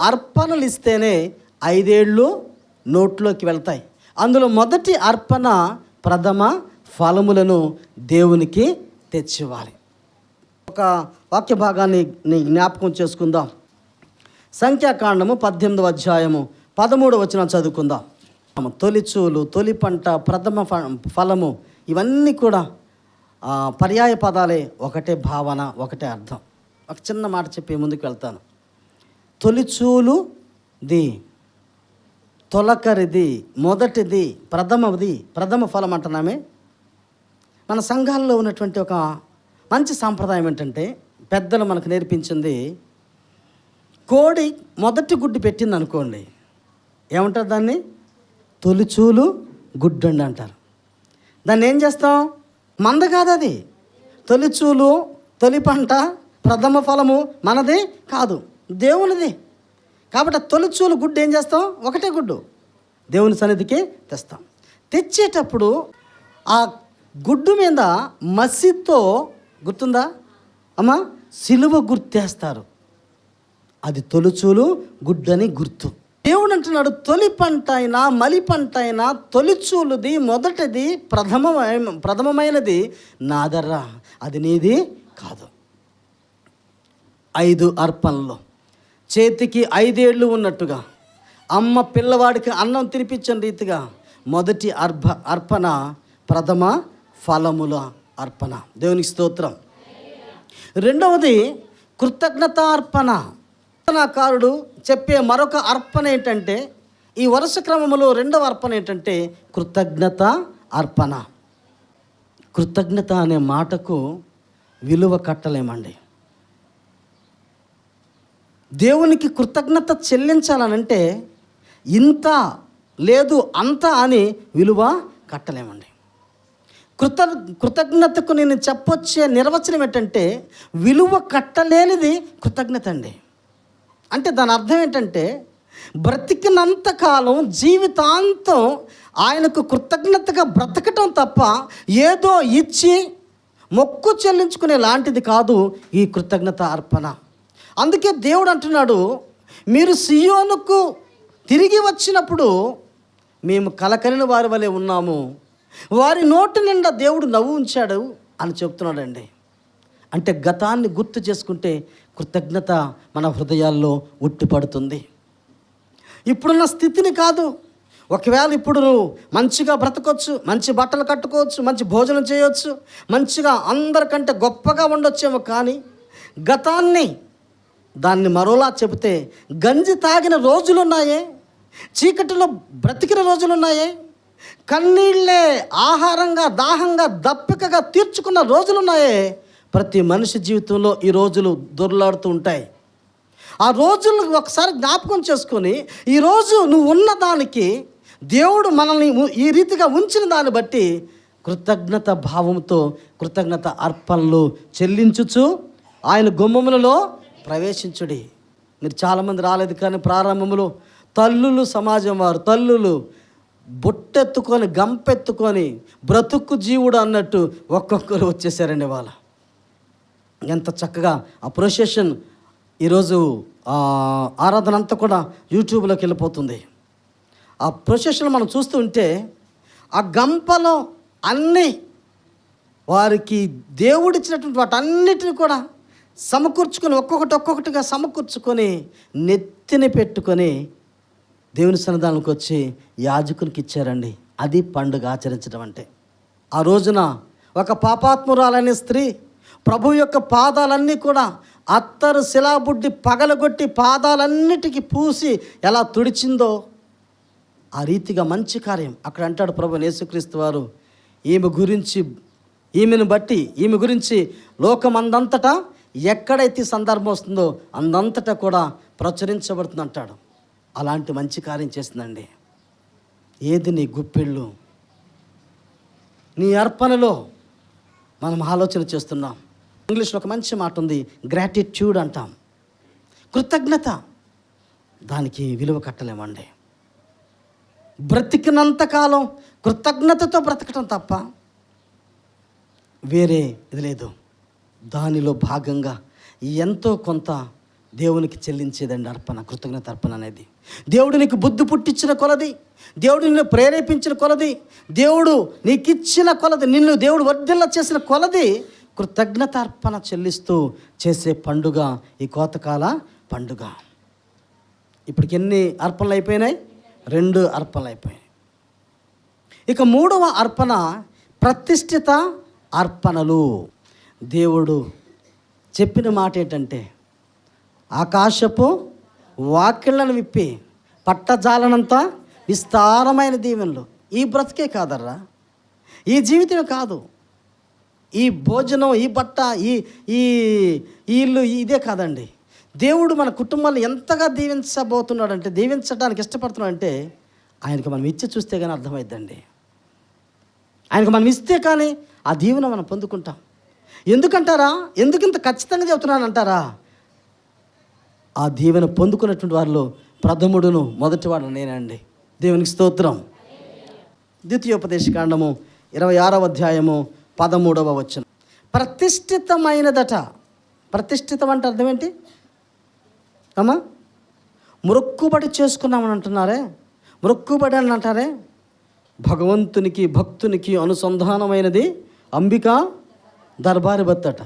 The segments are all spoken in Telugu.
అర్పణలు ఇస్తేనే ఐదేళ్ళు నోట్లోకి వెళ్తాయి. అందులో మొదటి అర్పణ ప్రథమ ఫలములను దేవునికి తెచ్చివ్వాలి. ఒక వాక్య భాగాన్ని నీ జ్ఞాపకం చేసుకుందాం. సంఖ్యాకాండము పద్దెనిమిదవ అధ్యాయము పదమూడు వచ్చిన చదువుకుందాం. తొలిచూలు తొలి పంట ప్రథమ ఫ- ఫలము ఇవన్నీ కూడా పర్యాయ పదాలే ఒకటే భావన ఒకటే అర్థం. ఒక చిన్న మాట చెప్పి ముందుకు వెళ్తాను. తొలిచూలు ది. తొలకరిది మొదటిది ప్రథమది ప్రథమ ఫలం అంటున్నామే. మన సంఘాల్లో ఉన్నటువంటి ఒక మంచి సాంప్రదాయం ఏంటంటే పెద్దలు మనకు నేర్పించింది కోడి మొదటి గుడ్డు పెట్టింది అనుకోండి ఏమంటారు దాన్ని? తొలిచూలు గుడ్డండి అంటారు. దాన్ని ఏం చేస్తాం? మంద కాదు అది. తొలిచూలు తొలి పంట ప్రథమ ఫలము మనది కాదు. దేవునిది. కాబట్టి ఆ తొలిచూలు గుడ్డు ఏం చేస్తాం? ఒకటే గుడ్డు. దేవుని సన్నిధికి తెస్తాం. తెచ్చేటప్పుడు ఆ గుడ్డు మీద మసితో గుర్తుందా? అమ్మా సిలువ గుర్తేస్తారు. అది తొలుచూలు గుడ్డని గుర్తు. దేవుడు అంటున్నాడు తొలి పంట అయినా మలి పంట అయినా తొలిచూలుది మొదటిది ప్రథమ ప్రథమమైనది నాదర్రా. అది నీది కాదు. ఐదు అర్పణలు. చేతికి ఐదేళ్ళు ఉన్నట్టుగా అమ్మ పిల్లవాడికి అన్నం తినిపించిన రీతిగా మొదటి అర్భ అర్పణ ప్రథమ ఫలముల అర్పణ. దేవునికి స్తోత్రం. రెండవది కృతజ్ఞతార్పణ. అర్పణకారుడు చెప్పే మరొక అర్పణ ఏంటంటే ఈ వరుస క్రమంలో రెండవ అర్పణ ఏంటంటే కృతజ్ఞత అర్పణ. కృతజ్ఞత అనే మాటకు విలువ కట్టలేమండి. దేవునికి కృతజ్ఞత చెల్లించాలనంటే ఇంత లేదు అంత అని విలువ కట్టలేమండి. కృత కృతజ్ఞతకు నేను చెప్పొచ్చే నిర్వచనం ఏంటంటే విలువ కట్టలేనిది కృతజ్ఞత అండి అంటే దాని అర్థం ఏంటంటే బ్రతికినంత కాలం జీవితాంతం ఆయనకు కృతజ్ఞతగా బ్రతకటం తప్ప ఏదో ఇచ్చి మొక్కు చెల్లించుకునే లాంటిది కాదు ఈ కృతజ్ఞత అర్పణ. అందుకే దేవుడు అంటున్నాడు మీరు సియోనుకు తిరిగి వచ్చినప్పుడు మేము కలకలిన వారి వలె ఉన్నాము. వారి నోటి నిండా దేవుడు నవ్వు ఉంచాడు అని చెప్తున్నాడండి. అంటే గతాన్ని గుర్తు చేసుకుంటే కృతజ్ఞత మన హృదయాల్లో ఉట్టిపడుతుంది. ఇప్పుడున్న స్థితిని కాదు. ఒకవేళ ఇప్పుడు నువ్వు మంచిగా బ్రతకొచ్చు మంచి బట్టలు కట్టుకోవచ్చు మంచి భోజనం చేయవచ్చు మంచిగా అందరికంటే గొప్పగా ఉండొచ్చేమో కానీ గతాన్ని దాన్ని మరోలా చెబితే గంజి తాగిన రోజులున్నాయే? చీకటిలో బ్రతికిన రోజులున్నాయే? కన్నీళ్ళే ఆహారంగా దాహంగా దప్పికగా తీర్చుకున్న రోజులున్నాయే? ప్రతి మనిషి జీవితంలో ఈ రోజులు దొర్లాడుతూ ఉంటాయి. ఆ రోజులు ఒకసారి జ్ఞాపకం చేసుకొని ఈరోజు నువ్వు ఉన్న దానికి దేవుడు మనల్ని ఈ రీతిగా ఉంచిన దాన్ని బట్టి కృతజ్ఞత భావంతో కృతజ్ఞత అర్పణలు చెల్లించుచు ఆయన గుమ్మములలో ప్రవేశించుడి. మీరు చాలామంది రాలేదు కానీ ప్రారంభంలో తల్లులు సమాజం వారు తల్లులు బుట్టెత్తుకొని గంపెత్తుకొని బ్రతుక్కు జీవుడు అన్నట్టు ఒక్కొక్కరు వచ్చేసారండి వాళ్ళ ఎంత చక్కగా ఆ ప్రొసెషన్ ఈరోజు ఆరాధన అంతా కూడా యూట్యూబ్లోకి వెళ్ళిపోతుంది. ఆ ప్రొసెషన్ మనం చూస్తూ ఉంటే ఆ గంపలో అన్నీ వారికి దేవుడిచ్చినటువంటి వాటన్నిటిని కూడా సమకూర్చుకొని ఒక్కొక్కటి ఒక్కొక్కటిగా సమకూర్చుకొని నెత్తిని పెట్టుకొని దేవుని సన్నదానికి వచ్చి యాజకునికి ఇచ్చారండి. అది పండుగ ఆచరించడం అంటే. ఆ రోజున ఒక పాపాత్మురాలనే స్త్రీ ప్రభు యొక్క పాదాలన్నీ కూడా అత్తరు శిలాబుడ్డి పగలగొట్టి పాదాలన్నిటికీ పూసి ఎలా తుడిచిందో ఆ రీతిగా మంచి కార్యం. అక్కడ అంటాడు ప్రభు యేసుక్రీస్తు వారు ఈమె గురించి ఈమెను బట్టి ఈమె గురించి లోకమందంతటా ఎక్కడైతే సందర్భం వస్తుందో అందంతటా కూడా ప్రచురించబడుతుంది అంటాడు. అలాంటి మంచి కార్యం చేసిందండి ఏది నీ గుప్పిళ్ళు? నీ అర్పణలో మనం ఆలోచన చేస్తున్నాం. ఇంగ్లీష్లో ఒక మంచి మాట ఉంది గ్రాటిట్యూడ్ అంటాం. కృతజ్ఞత. దానికి విలువ కట్టలేమండి. బ్రతికినంత కాలం కృతజ్ఞతతో బ్రతకటం తప్ప వేరే ఇది లేదు. దానిలో భాగంగా ఎంతో కొంత దేవునికి చెల్లించేదండి అర్పణ కృతజ్ఞత అర్పణ అనేది. దేవుడు నీకు బుద్ధి పుట్టించిన కొలది దేవుడు నిన్ను ప్రేరేపించిన కొలది దేవుడు నీకు ఇచ్చిన కొలది నిన్ను దేవుడు వర్ధిల్ల చేసిన కొలది కృతజ్ఞత అర్పణ చెల్లిస్తూ చేసే పండుగ ఈ కోతకాల పండుగ. ఇప్పటికి ఎన్ని అర్పణలు అయిపోయినాయి? రెండు అర్పణలు అయిపోయినాయి. ఇక మూడవ అర్పణ ప్రతిష్ఠిత అర్పణలు. దేవుడు చెప్పిన మాట ఏంటంటే ఆకాశపు వాకిళ్ళను విప్పి పట్టజాలనంత విస్తారమైన దీవెనలు. ఈ బ్రతికే కాదర్రా. ఈ జీవితమే కాదు. ఈ భోజనం ఈ బట్ట ఈ ఈ ఈ ఇల్లు ఇదే కాదండి. దేవుడు మన కుటుంబాన్ని ఎంతగా దీవించబోతున్నాడంటే దీవించడానికి ఇష్టపడుతున్నాడంటే ఆయనకు మనం ఇచ్చి చూస్తే కానీ అర్థమవుద్దండి ఆయనకు మనం ఇస్తే కానీ ఆ దీవెన మనం పొందుకుంటాం. ఎందుకంటారా? ఎందుకు ఇంత ఖచ్చితంగా చెబుతున్నాను అంటారా ఆ దీవెన పొందుకున్నటువంటి వారిలో ప్రథముడును మొదటివాడు నేనండి. దేవునికి స్తోత్రం. ద్వితీయోపదేశ కాండము ఇరవై ఆరవ అధ్యాయము పదమూడవ వచనం. ప్రతిష్ఠితమైనదట. ప్రతిష్ఠితం అంటే అర్థం ఏంటి? అమ్మా మొక్కుబడి చేసుకున్నామని అంటున్నారే? మొక్కుబడి అని అంటారే? భగవంతునికి భక్తునికి అనుసంధానమైనది అంబిక దర్బారు బత్తట.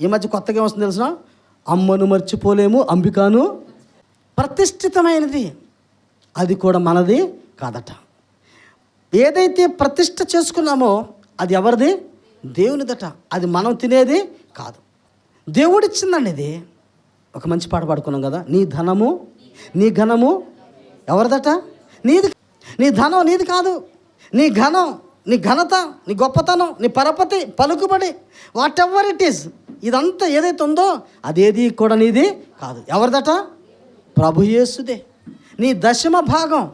ఈ మధ్య కొత్తగా వస్తుంది తెలిసిన అమ్మను మర్చిపోలేము అంబికాను ప్రతిష్ఠితమైనది. అది కూడా మనది కాదట. ఏదైతే ప్రతిష్ట చేసుకున్నామో అది ఎవరిది? దేవునిదట. అది మనం తినేది కాదు. దేవుడిచ్చిందండి ఇది. ఒక మంచి పాట పాడుకున్నాం కదా. నీ ధనము నీ ఘనము ఎవరిదట? నీది నీ ధనం నీది కాదు. నీ ఘనం నీ ఘనత నీ గొప్పతనం నీ పరపతి పలుకుబడి వాట్ ఎవర్ ఇట్ ఈస్ ఇదంతా ఏదైతే ఉందో అదేది కూడా నీది కాదు. ఎవరిదట? ప్రభు యేసుదే. నీ దశమ భాగం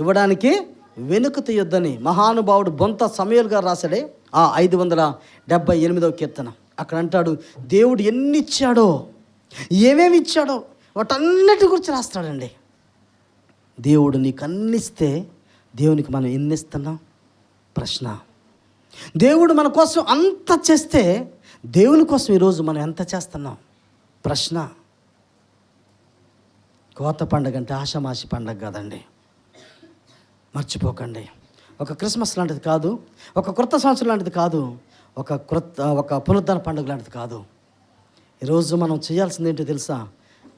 ఇవ్వడానికి వెనుక తీయొద్దని మహానుభావుడు బొంత సమయల్ గారు రాశాడే ఆ ఐదు వందల డెబ్బై ఎనిమిదవ కీర్తన. అక్కడ అంటాడు దేవుడు ఎన్ని ఇచ్చాడో ఏమేమి ఇచ్చాడో వాటన్నిటి గురించి రాస్తాడండి. దేవుడు నీకు అన్నిస్తే దేవునికి మనం ఎన్నిస్తున్నాం? ప్రశ్న. దేవుడు మన కోసం అంత చేస్తే దేవుని కోసం ఈరోజు మనం ఎంత చేస్తున్నాం? ప్రశ్న. కోత పండగ అంటే ఆషమాషి పండగ కాదండి. మర్చిపోకండి. ఒక క్రిస్మస్ లాంటిది కాదు ఒక క్రొత్త సంవత్సరం లాంటిది కాదు ఒక క్రొత్త ఒక పునరుద్ధరణ పండుగ లాంటిది కాదు. ఈరోజు మనం చేయాల్సింది ఏంటో తెలుసా?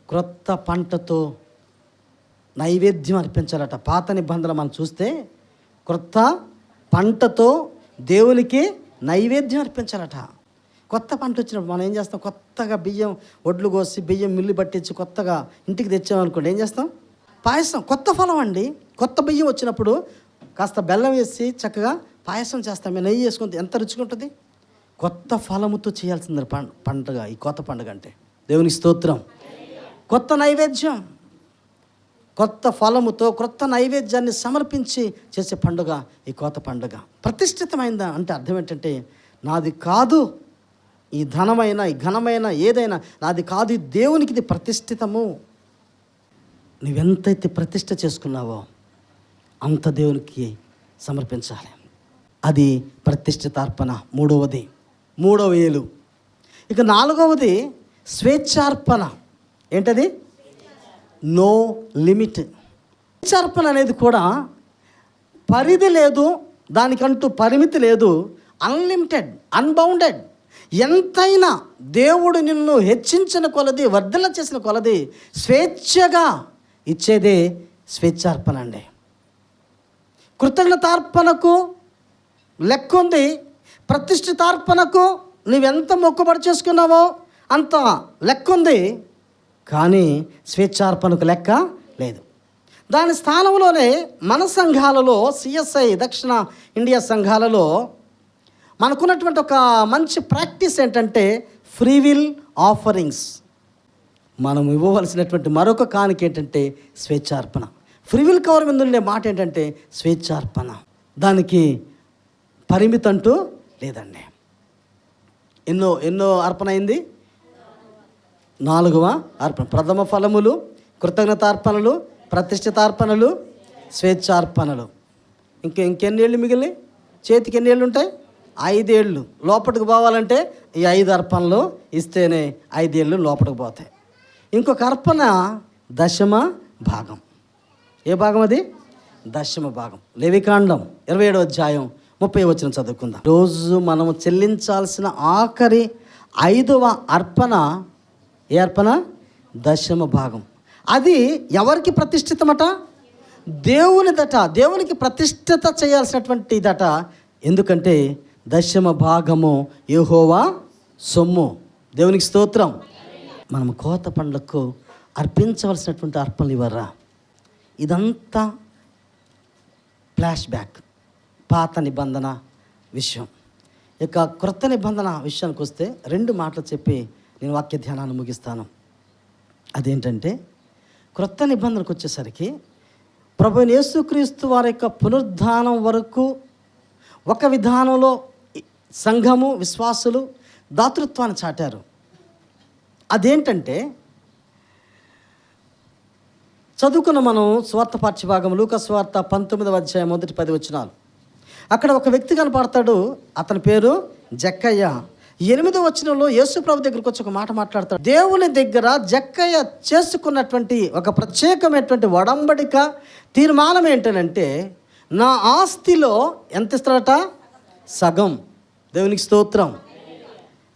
క్రొత్త పంటతో నైవేద్యం అర్పించాలట. పాత నిబంధనలు మనం చూస్తే క్రొత్త పంటతో దేవునికి నైవేద్యం అర్పించాలట. కొత్త పంట వచ్చినప్పుడు మనం ఏం చేస్తాం? కొత్తగా బియ్యం ఒడ్లు కోసి బియ్యం మిల్లు పట్టించి కొత్తగా ఇంటికి తెచ్చామనుకోండి ఏం చేస్తాం? పాయసం కొత్త ఫలం అండి. కొత్త బియ్యం వచ్చినప్పుడు కాస్త బెల్లం వేసి చక్కగా పాయసం చేస్తాం. మేము నెయ్యి వేసుకుంటే ఎంత రుచిగా ఉంటుంది? కొత్త ఫలముతో చేయాల్సింది పం పండుగ ఈ కొత్త పండుగ అంటే. దేవునికి స్తోత్రం. కొత్త నైవేద్యం. కొత్త ఫలముతో కొత్త నైవేద్యాన్ని సమర్పించి చేసే పండుగ ఈ కోత పండుగ. ప్రతిష్ఠితమైందా అంటే అర్థం ఏంటంటే నాది కాదు ఈ ధనమైన ఈ ఘనమైన ఏదైనా నాది కాదు ఈ దేవునికి ఇది ప్రతిష్ఠితము. నువ్వెంతైతే ప్రతిష్ఠ చేసుకున్నావో అంత దేవునికి సమర్పించాలి. అది ప్రతిష్ఠితార్పణ మూడవది మూడవ ఏలు. ఇక నాలుగవది స్వేచ్ఛార్పణ. ఏంటది? No limit. స్వేచ్ఛార్పణ అనేది కూడా పరిధి లేదు దానికంటూ పరిమితి లేదు. అన్లిమిటెడ్ అన్బౌండెడ్ ఎంతైనా దేవుడు నిన్ను హెచ్చించిన కొలది వర్ధన చేసిన కొలది స్వేచ్ఛగా ఇచ్చేదే స్వేచ్ఛార్పణ అండి. కృతజ్ఞతార్పణకు లెక్క ఉంది. ప్రతిష్ఠితార్పణకు నువ్వెంత మొక్కుబడి చేసుకున్నావో అంత లెక్క ఉంది. కానీ స్వేచ్ఛార్పణకు లెక్క లేదు. దాని స్థానంలోనే మన సంఘాలలో సిఎస్ఐ దక్షిణ ఇండియా సంఘాలలో మనకున్నటువంటి ఒక మంచి ప్రాక్టీస్ ఏంటంటే ఫ్రీ విల్ ఆఫరింగ్స్. మనం ఇవ్వవలసినటువంటి మరొక కానుక ఏంటంటే స్వేచ్ఛార్పణ. ఫ్రీ విల్ కవర్ మీద ఉండే మాట ఏంటంటే స్వేచ్ఛార్పణ. దానికి పరిమితంటూ లేదండి. ఎన్నో ఎన్నో అర్పణ అయింది. నాలుగవ అర్పణ. ప్రథమ ఫలములు కృతజ్ఞతార్పణలు ప్రతిష్ఠితార్పణలు స్వేచ్ఛార్పణలు. ఇంక ఇంకెన్నేళ్ళు మిగిలి చేతికి ఎన్ని ఏళ్ళు ఉంటాయి? ఐదేళ్ళు. లోపలికి పోవాలంటే ఈ ఐదు అర్పణలు ఇస్తేనే ఐదేళ్ళు లోపలికి పోతాయి. ఇంకొక అర్పణ దశమ భాగం. ఏ భాగం అది? దశమ భాగం. లేవికాండం ఇరవై ఏడో అధ్యాయం ముప్పై వచ్చిన చదువుకుందాం. రోజు మనము చెల్లించాల్సిన ఆఖరి ఐదవ అర్పణ ఏ అర్పణ? దశమ భాగం. అది ఎవరికి ప్రతిష్ఠితమట? దేవునిదట. దేవునికి ప్రతిష్ఠిత చేయాల్సినటువంటి ఇదట ఎందుకంటే దశమ భాగము యెహోవా సొమ్ము. దేవునికి స్తోత్రం. మనం కోత పండ్లకు అర్పించవలసినటువంటి అర్పణలు ఇవ్వరా? ఇదంతా ఫ్లాష్ బ్యాక్. పాత నిబంధన విషయం. ఇక క్రొత్త నిబంధన విషయానికి వస్తే రెండు మాటలు చెప్పి నేను వాక్య ధ్యానాన్ని ముగిస్తాను. అదేంటంటే క్రొత్త నిబంధనకు వచ్చేసరికి ప్రభు యేసుక్రీస్తు వారి యొక్క పునరుద్ధానం వరకు ఒక విధానంలో సంఘము విశ్వాసులు దాతృత్వాన్ని చాటారు. అదేంటంటే చదువుకున్న మనం స్వార్థ పాఠ్యభాగం లూక స్వార్థ పంతొమ్మిదవ అధ్యాయం మొదటి పది వచ్చినాలు అక్కడ ఒక వ్యక్తి కనపడతాడు అతని పేరు జక్కయ్య. ఎనిమిదో వచనంలో యేసు ప్రభు దగ్గరకు వచ్చి ఒక మాట మాట్లాడతాడు. దేవుని దగ్గర జక్కయ్య చేసుకున్నటువంటి ఒక ప్రత్యేకమైనటువంటి వడంబడిక తీర్మానం ఏంటనంటే నా ఆస్తిలో ఎంత ఇస్తాడట? సగం. దేవునికి స్తోత్రం.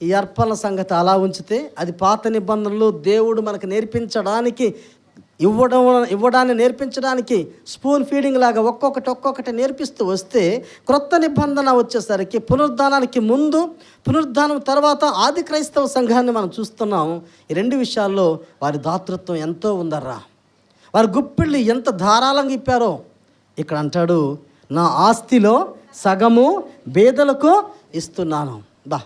ఈ అర్పణ సంగతి అలా ఉంచితే అది పాత నిబంధనలు దేవుడు మనకు నేర్పించడానికి ఇవ్వడం ఇవ్వడాన్ని నేర్పించడానికి స్పూన్ ఫీడింగ్ లాగా ఒక్కొక్కటి ఒక్కొక్కటి నేర్పిస్తూ వస్తే క్రొత్త నిబంధన వచ్చేసరికి పునరుద్ధానానికి ముందు పునరుద్ధానం తర్వాత ఆది క్రైస్తవ సంఘాన్ని మనం చూస్తున్నాం. ఈ రెండు విషయాల్లో వారి దాతృత్వం ఎంతో ఉందర్రా. వారి గుప్పిళ్ళు ఎంత ధారాళంగా ఇప్పారో. ఇక్కడ అంటాడు నా ఆస్తిలో సగము బేదలకు ఇస్తున్నాను. బా.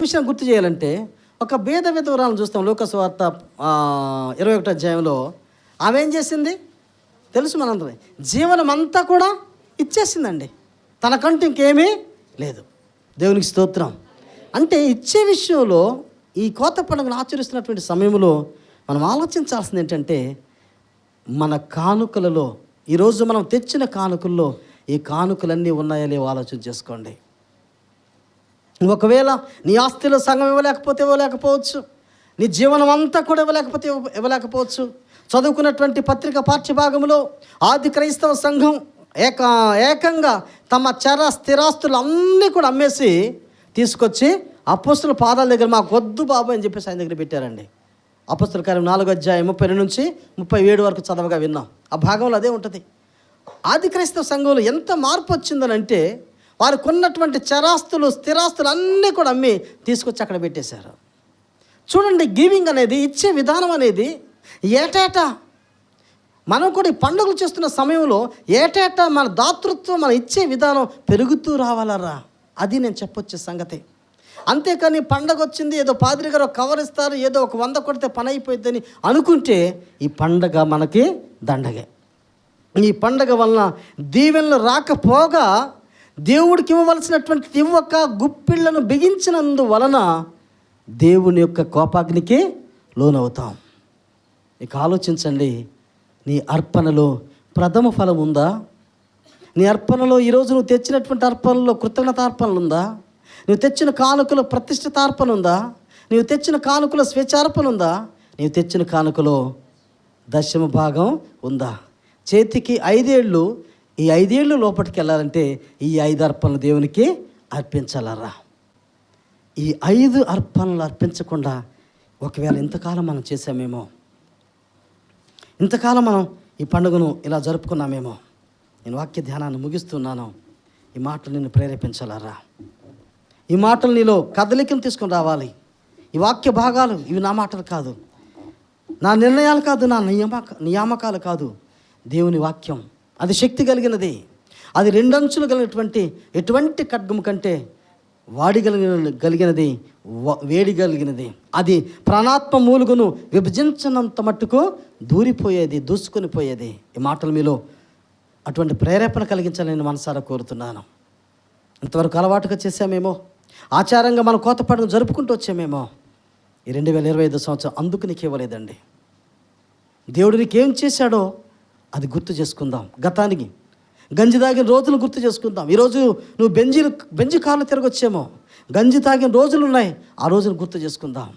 విషయం గుర్తు చేయాలంటే ఒక భేద విధవరాలను చూస్తాం. లోకస్వార్త ఇరవై ఒకటో అధ్యాయంలో ఆమెం చేసింది? తెలుసు మనందరి జీవనం అంతా కూడా ఇచ్చేసిందండి. తనకంటూ ఇంకేమీ లేదు. దేవునికి స్తోత్రం. అంటే ఇచ్చే విషయంలో ఈ కోత పండుగను ఆచరిస్తున్నటువంటి సమయంలో మనం ఆలోచించాల్సింది ఏంటంటే మన కానుకలలో ఈరోజు మనం తెచ్చిన కానుకల్లో ఈ కానుకలన్నీ ఉన్నాయా లేవో ఆలోచన చేసుకోండి. ఒకవేళ నీ ఆస్తిలో సగం ఇవ్వలేకపోతే ఇవ్వలేకపోవచ్చు. నీ జీవనం అంతా కూడా ఇవ్వలేకపోతే ఇవ్వలేకపోవచ్చు. చదువుకున్నటువంటి పత్రిక పాఠ్యభాగంలో ఆది క్రైస్తవ సంఘం ఏక ఏకంగా తమ చర స్థిరాస్తులు అన్నీ కూడా అమ్మేసి తీసుకొచ్చి అపోస్తుల పాదాల దగ్గర మాకు వద్దు బాబు అని చెప్పేసి ఆయన దగ్గర పెట్టారండి. అపస్తుల కార్యం నాలుగో అధ్యాయం ముప్పై రెండు నుంచి ముప్పై ఏడు వరకు చదవగా విన్నాం. ఆ భాగంలో అదే ఉంటుంది. ఆది క్రైస్తవ సంఘంలో ఎంత మార్పు వచ్చిందనంటే వారికి ఉన్నటువంటి చరాస్తులు స్థిరాస్తులు అన్నీ కూడా అమ్మి తీసుకొచ్చి అక్కడ పెట్టేశారు. చూడండి గివింగ్ అనేది ఇచ్చే విధానం అనేది ఏటేటా? మనం కూడా ఈ పండుగలు చేస్తున్న సమయంలో ఏటేటా మన దాతృత్వం మన ఇచ్చే విధానం పెరుగుతూ రావాలరా? అది నేను చెప్పొచ్చే సంగతి. అంతేకాని పండగ వచ్చింది ఏదో పాదిరి గారు కవర్ ఇస్తారు ఏదో ఒక వంద కొడితే పని అయిపోయిందని అనుకుంటే ఈ పండగ మనకి దండగే. ఈ పండగ వలన దీవెనలు రాకపోగా దేవుడికి ఇవ్వవలసినటువంటి ఇవ్వక గుప్పిళ్ళను బిగించినందు వలన దేవుని యొక్క కోపాగ్నికి లోనవుతాం. ఇక ఆలోచించండి నీ అర్పణలో ప్రథమ ఫలం ఉందా? నీ అర్పణలో ఈరోజు నువ్వు తెచ్చినటువంటి అర్పణలో కృతజ్ఞత అర్పణలు ఉందా? నువ్వు తెచ్చిన కానుకలో ప్రతిష్ఠిత అర్పణ ఉందా? నువ్వు తెచ్చిన కానుకలో స్వేచ్ఛార్పణ ఉందా? నీవు తెచ్చిన కానుకలో దశమ భాగం ఉందా? చేతికి ఐదేళ్ళు ఈ ఐదేళ్ళు లోపలికి వెళ్ళాలంటే ఈ ఐదు అర్పణలు దేవునికి అర్పించాలరా? ఈ ఐదు అర్పణలు అర్పించకుండా ఒకవేళ ఇంతకాలం మనం చేసామేమో ఇంతకాలం మనం ఈ పండుగను ఇలా జరుపుకున్నామేమో. నేను వాక్య ధ్యానాన్ని ముగిస్తున్నాను. ఈ మాటలు నిన్ను ప్రేరేపించాలరా? ఈ మాటలు నీలో కదలికను తీసుకొని రావాలి. ఈ వాక్య భాగాలు ఇవి నా మాటలు కాదు. నా నిర్ణయాలు కాదు నా నియామక నియామకాలు కాదు. దేవుని వాక్యం అది శక్తి కలిగినది. అది రెండంచులు కలిగినటువంటి ఎటువంటి ఖడ్గము కంటే వాడి కలిగిన కలిగినది వేడి కలిగినది అది ప్రాణాత్మ మూలుగును విభజించినంత మట్టుకు దూరిపోయేది దూసుకొని పోయేది. ఈ మాటలు మీలో అటువంటి ప్రేరేపణ కలిగించాలని నేను మనసారా కోరుతున్నాను. ఇంతవరకు అలవాటుగా చేసామేమో ఆచారంగా మన కోత పండుగ జరుపుకుంటూ వచ్చామేమో? ఈ రెండు వేల ఇరవై ఐదు సంవత్సరం అందుకు నీకు ఇవ్వలేదండి. దేవుడు నీకేం చేశాడో అది గుర్తు చేసుకుందాం. గతానికి గంజి తాగిన రోజులు గుర్తు చేసుకుందాం. ఈరోజు నువ్వు బెంజీలు బెంజి కార్లు తిరగొచ్చేమో? గంజి తాగిన రోజులు ఉన్నాయి ఆ రోజులు గుర్తు చేసుకుందాం.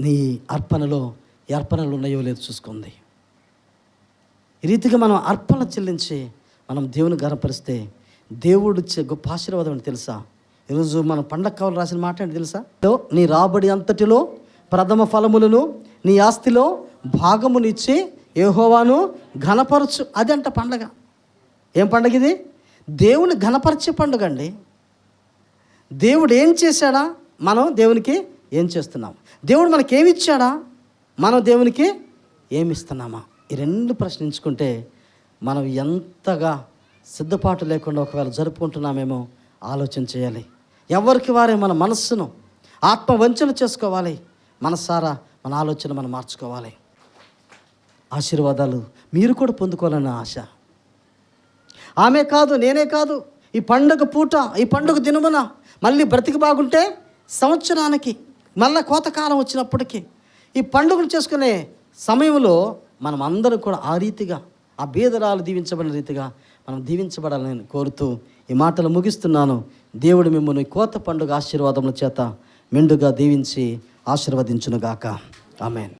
నీ అర్పణలో అర్పణలు ఉన్నాయో లేదో చూసుకుంది ఈ రీతిగా మనం అర్పణ చెల్లించి మనం దేవుని గర్వపరిస్తే దేవుడు ఇచ్చే గొప్ప ఆశీర్వాదం అని తెలుసా? ఈరోజు మనం పండగ కవులు రాసిన మాట ఏంటి తెలుసా? నీ రాబడి అంతటిలో ప్రథమ ఫలములను నీ ఆస్తిలో భాగమునిచ్చి ఏహోవాను ఘనపరచు. అదంట పండగ. ఏం పండగ ఇది? దేవుని ఘనపరిచే పండుగ అండి. దేవుడు ఏం చేశాడా? మనం దేవునికి ఏం చేస్తున్నాం? దేవుడు మనకి ఏమి ఇచ్చాడా? మనం దేవునికి ఏమి ఇస్తున్నామా? ఈ రెండు ప్రశ్నించుకుంటే మనం ఎంతగా సిద్ధపాటు లేకుండా ఒకవేళ జరుపుకుంటున్నామేమో ఆలోచన చేయాలి. ఎవరికి వారే మన మనస్సును ఆత్మ వంచన చేసుకోవాలి. మనసారా మన ఆలోచన మనం మార్చుకోవాలి. ఆశీర్వాదాలు మీరు కూడా పొందుకోవాలన్న ఆశ. ఆమె కాదు నేనే కాదు. ఈ పండుగ పూట ఈ పండుగ దినమున మళ్ళీ బ్రతికి బాగుంటే సంవత్సరానికి మళ్ళీ కోతకాలం వచ్చినప్పటికీ ఈ పండుగలు చేసుకునే సమయంలో మనం అందరం కూడా ఆ రీతిగా ఆ బీదరాలు దీవించబడిన రీతిగా మనం దీవించబడాలని కోరుతూ ఈ మాటలు ముగిస్తున్నాను. దేవుడు మిమ్మల్ని కోత పండుగ ఆశీర్వాదముల చేత మెండుగా దీవించి ఆశీర్వదించునుగాక. ఆమెన్.